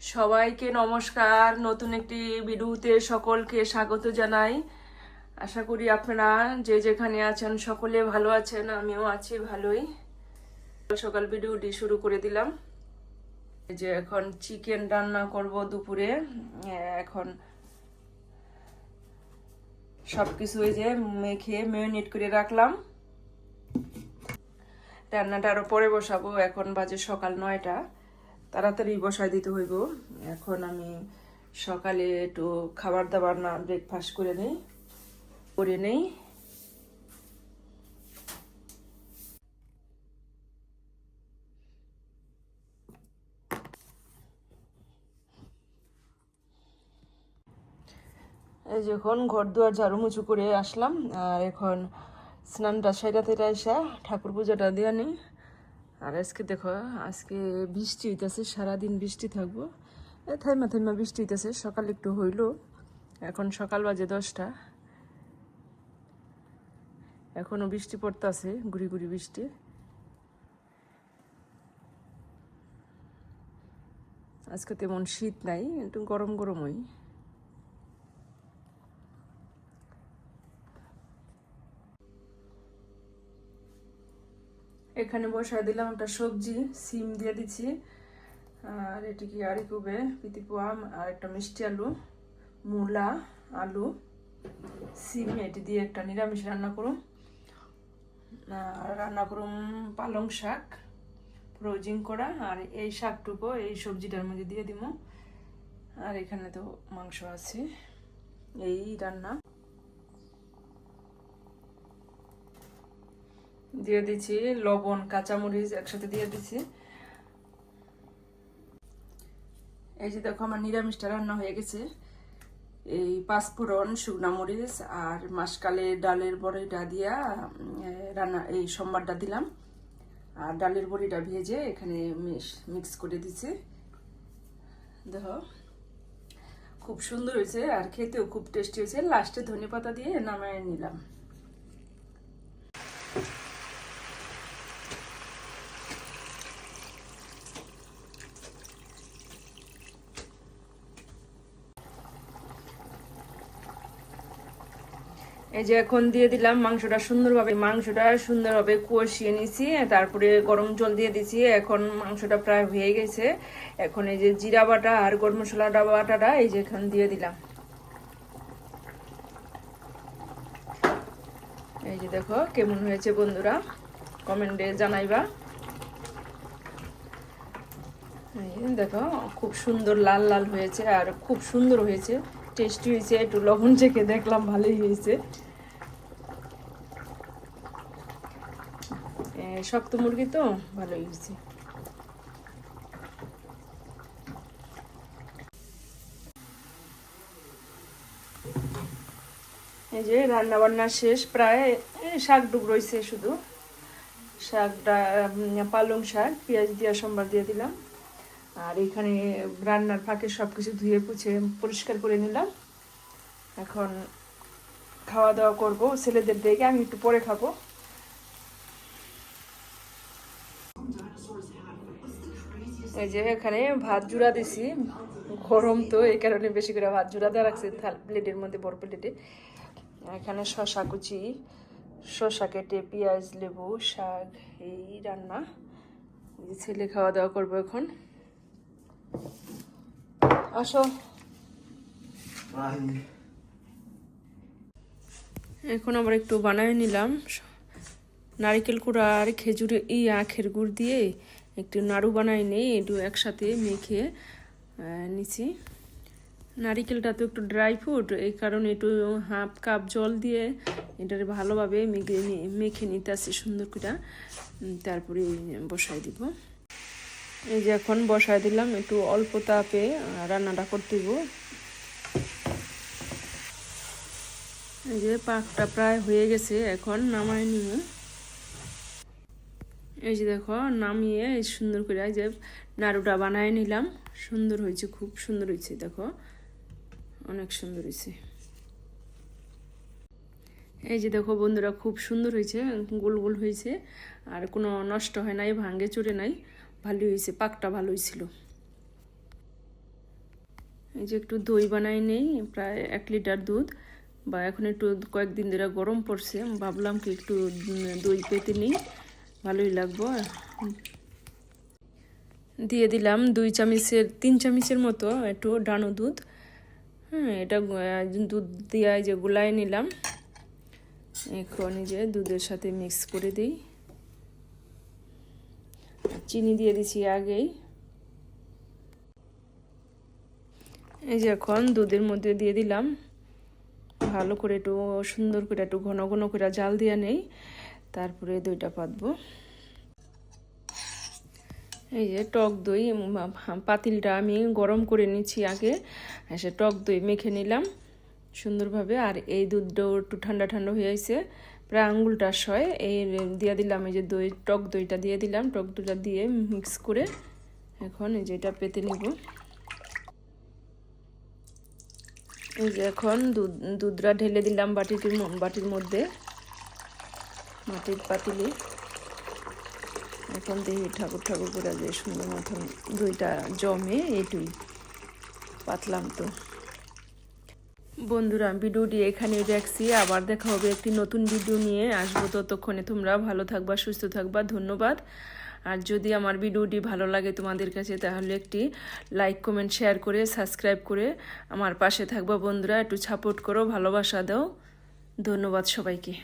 সবাইকে নমস্কার। নতুন একটি ভিডিওতে সকলকে স্বাগত জানাই। আশা করি আপনারা যে যেখানে আছেন সকলে ভালো আছেন, আমিও আছি ভালোই। সকাল ভিডিওটি শুরু করে দিলাম। যে এখন চিকেন রান্না করব দুপুরে। এখন সব কিছু যে মেখে মেরিনেট করে রাখলাম। রান্নাটা আরও পরে বসাবো। এখন বাজে সকাল নয়টা। তাড়াতাড়ি বসাই দিতে হইব। এখন আমি সকালে একটু খাবার দাবার না ব্রেকফাস্ট করে নেই করে নেই। যখন ঘর দুয়ার ঝাড়ু মুছু করে আসলাম, আর এখন স্নানটা সাইডা থেকে আসা ঠাকুর পূজাটা দিয়ে নিই। আর আজকে দেখো, আজকে বৃষ্টি হইতেছে, সারাদিন বৃষ্টি থাকব। থাইমা থাইমা, বৃষ্টি হইতেছে, সকাল একটু হইল, এখন সকাল বাজে দশটা। এখনও বৃষ্টি পড়তেছে, গুড়ি গুড়ি বৃষ্টি। আজকে তেমন শীত নাই, একটু গরম গরমই। এখানে বসায় দিলাম একটা সবজি, সিম দিয়ে দিচ্ছি। আর এটি কি আর কুবে পিতিপুয়া আর একটা মিষ্টি আলু, মূলা, আলু, সিম। এটি দিয়ে একটা নিরামিষ রান্না করুন আর রান্না করুন পালং শাক ফ্রোজিং করা। আর এই শাকটুকু এই সবজিটার মধ্যে দিয়ে দিব আর এখানে তো মাংস আছে। এই রান্না। দিয়ে দিচ্ছি লবণ, কাঁচামরিচ একসাথে দিয়ে দিচ্ছি। এই যে দেখো আমার নিরামিষটা রান্না হয়ে গেছে। এই পাঁচফোড়ন, শুকনা মরিচ আর মাসকালে ডালের বড়িটা দিয়া রান্না, এই সোমবারটা দিলাম। আর ডালের বড়িটা ভেজে এখানে মিক্স করে দিচ্ছে। দেখো, খুব সুন্দর হয়েছে আর খেতেও খুব টেস্টি হয়েছে। লাস্টে ধনে পাতা দিয়ে নামায় নিলাম। এই যে এখন দিয়ে দিলাম মাংসটা সুন্দরভাবে মাংসটা সুন্দরভাবে কষিয়ে নিছি, তারপরে গরম জল দিয়ে দিছি, এখন মাংসটা প্রায় হয়ে গেছে। এখন এই যে জিরা বাটা আর গরম মশলা বাটাটা এই যে এখন দিয়ে দিলাম। এই যে দেখো কেমন হয়েছে বন্ধুরা, কমেন্টে জানাইবা। দেখো, খুব সুন্দর লাল লাল হয়েছে আর খুব সুন্দর হয়েছে। টেস্টি হয়েছে, একটু লবণ চেখে দেখলাম ভালোই হয়েছে। শক্ত মুরগি তো, ভালোই হয়েছে। এই যে রান্না বান্না শেষ, প্রায় শাক ডুব রয়েছে শুধু। শাকটা পালং শাক, পেঁয়াজ দিয়া, সোমবার দিয়ে দিলাম। আর এখানে রান্নার ফাঁকে সব কিছু ধুয়ে পুছে পরিষ্কার করে নিলাম। এখন খাওয়া দাওয়া করব। ছেলেদের দেখে আমি একটু পরে খাব। এই যে এখানে ভাত জুড়া দিছি। গরম তো, এই কারণে বেশি করে ভাত জুড়া দেওয়া রাখছি প্লেটের মধ্যে, বড় প্লেটে। এখানে শশা কুচি শশা কেটে পেঁয়াজ, লেবু, শাক, এই রান্না। ছেলে খাওয়া দাওয়া করব এখন। আসো। এখন আবার একটু বানায় নিলাম। নারিকেল কুড়া আর খেজুর ই আখের গুড় দিয়ে একটু নাড়ু বানাই নেই একটু একসাথে মেখে নিছি। নারিকেলটা তো একটু ড্রাই ফ্রুট এই কারণে একটু হাফ কাপ জল দিয়ে এটার ভালোভাবে মেখে মেখে নিতে আসি সুন্দর করে। তারপরে বসাই দিব। এই যে এখন বসায় দিলাম, একটু অল্প তাপে রান্নাটা করতে দিব। এই যে পাকটা প্রায় হয়ে গেছে, এখন নামাই নিব। এই যে দেখো, নামিয়ে সুন্দর করে এই যে নাড়ুটা বানায় নিলাম। সুন্দর হয়েছে, খুব সুন্দর হয়েছে, দেখো। অনেক সুন্দর হয়েছে। এই যে দেখো বন্ধুরা, খুব সুন্দর হয়েছে, গোল গোল হয়েছে। আর কোনো নষ্ট হয় নাই ভাঙ্গে চড়ে নাই। ভালো হয়েছে, পাকটা ভালো হয়েছিল এই যে একটু দই বানাই নেই, প্রায় এক লিটার দুধ। বা এখন একটু কয়েকদিন ধরে গরম পড়ছে ভাবলাম কি একটু দই পেতে নিই, ভালোই লাগবো। দিয়ে দিলাম দুই চামচের, তিন চামচের মতো একটু ডানো দুধ। হ্যাঁ এটা দুধ দিয়ে যে গুলাই নিলাম। এখন যে দুধের সাথে মিক্স করে দিই। চিনি দিয়ে দিছি আগেই। এই যে এখন দুধের মধ্যে দিয়ে দিলাম। ভালো করে একটু সুন্দর করে একটু ঘন ঘন করে জাল দিয়ে নেই। তারপরে দইটা পাতবো। এই যে টক দই পাতিলটা আমি গরম করে নিচ্ছি আগে। সে টক দই মেখে নিলাম সুন্দরভাবে। আর এই দুধটাও একটু ঠান্ডা ঠান্ডা হয়ে আছে প্রায় আঙ্গুলটা সয় এই দিয়ে দিলাম, এই যে দই, টক দইটা দিয়ে দিলাম, টক দইটা দিয়ে মিক্স করে এখন এই যে এটা পেতে নিব। এই যে এখন দুধ, দুধটা ঢেলে দিলাম বাটিটির বাটির মধ্যে। মাটির পাতিলে। এখন দেখি ঠাকুর ঠাকুর করে যে সুন্দর মতন দইটা জমে এটুই পাতলাম তো। বন্ধুরা ভিডিওটি এখানে দেখছি আবার দেখা হবে একটি নতুন ভিডিও নিয়ে। আসব ততক্ষণে তোমরা ভালো থাকবা, সুস্থ থাকবা, ধন্যবাদ। আর যদি আমার ভিডিওটি ভালো লাগে তোমাদের কাছে, তাহলে একটি লাইক কমেন্ট শেয়ার করে সাবস্ক্রাইব করে আমার পাশে থাকবা বন্ধুরা। একটু সাপোর্ট করো, ভালোবাসা দাও। ধন্যবাদ সবাইকে।